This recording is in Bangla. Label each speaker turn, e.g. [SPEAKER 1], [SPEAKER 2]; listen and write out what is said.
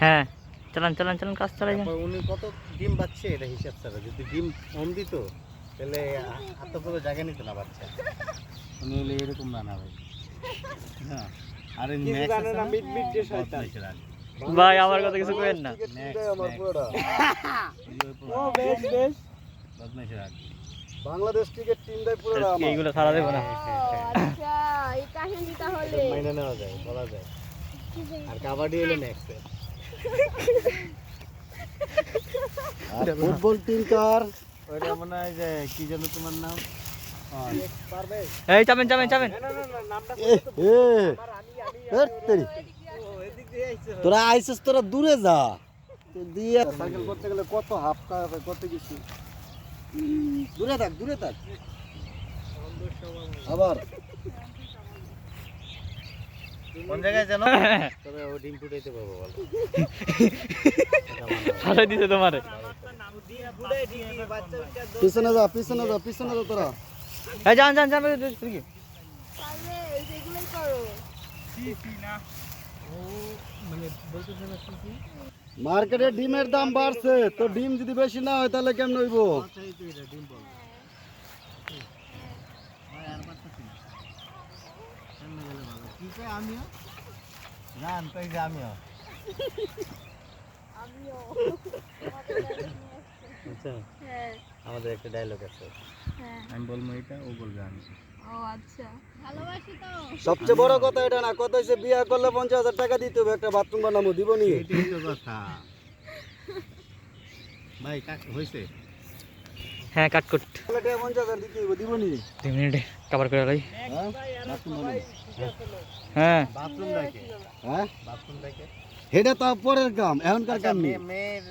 [SPEAKER 1] হ্যাঁ চালান চালান চালান কাজ চালাই যান।
[SPEAKER 2] উনি কত ডিম পাচ্ছে এটা হিসাব ছাড়া? যদি ডিম কম দিত তাহলে এত পুরো জায়গা নিত না বাচ্চা। উনি হলে এরকম না না ভাই। হ্যাঁ আরে ম্যাক্স আছে না মিট মিট যে শয়তান।
[SPEAKER 1] ভাই আমার কথা কিছু করেন না।
[SPEAKER 2] ও বেশ বেশ। বাংলাদেশ ক্রিকেট টিম দেয় পুরো
[SPEAKER 1] এইগুলো সারা দেবো না।
[SPEAKER 3] আচ্ছা এই কাহিনী তাহলে
[SPEAKER 2] মাইনে নেওয়া যায় বলা যায়। আর কাবাডি এলে নেক্সট ফুটবল টিম কার? ওইটা মনে হয় যে কি যেন তোমার নাম?
[SPEAKER 1] এই চাপেন চাপেন চাপেন।
[SPEAKER 2] তোরা। আইসিস তোরা দূরে যা। দিয়ে সাইকেল করতে গেলে কত হাফ কত কিছু দূরে থাক দূরে থাক। আবার। কোন জায়গায় জানো তবে ও ডিম ফুটাইতে পারব বলো।
[SPEAKER 1] হারাই দিছে তোমারে।
[SPEAKER 2] পিছনে যা পিছনে যা পিছনে যা তোরা।
[SPEAKER 1] এই যান যান যান তুই কি
[SPEAKER 3] তাহলে সেগুলোই করো
[SPEAKER 2] মার্কেটে ডিমের দাম বাড়ছে তো ডিম যদি বেশি না হয় তাহলে কেমন হইব? আমিও?
[SPEAKER 3] আমিও।
[SPEAKER 2] আচ্ছা।
[SPEAKER 3] হ্যাঁ।
[SPEAKER 2] আমাদের একটা ডায়লগ আছে।
[SPEAKER 3] হ্যাঁ।
[SPEAKER 2] আমি বলব এটা ও বলবে আমি।
[SPEAKER 3] ও আচ্ছা। ভালোবাসি তো।
[SPEAKER 2] সবচেয়ে বড় কথা এটা না কত হয়েছে বিয়ে করলে পঞ্চাশ হাজার টাকা দিতে হবে একটা বাথরুম বানাবো দিব নি। কথা। ভাই হয়েছে
[SPEAKER 1] হ্যাঁ কাট কাট
[SPEAKER 2] পঞ্চাশ হাজার দিতে হবে
[SPEAKER 1] দুই মিনিটে কাবার করে লাই
[SPEAKER 2] হ্যাঁ। বাথরুম
[SPEAKER 1] হ্যাঁ
[SPEAKER 2] বাথরুম দেখে। হ্যাঁ? বাথরুম দেখে এটা তো পরের কাম এখনকার কাম নেই।
[SPEAKER 4] মেয়ের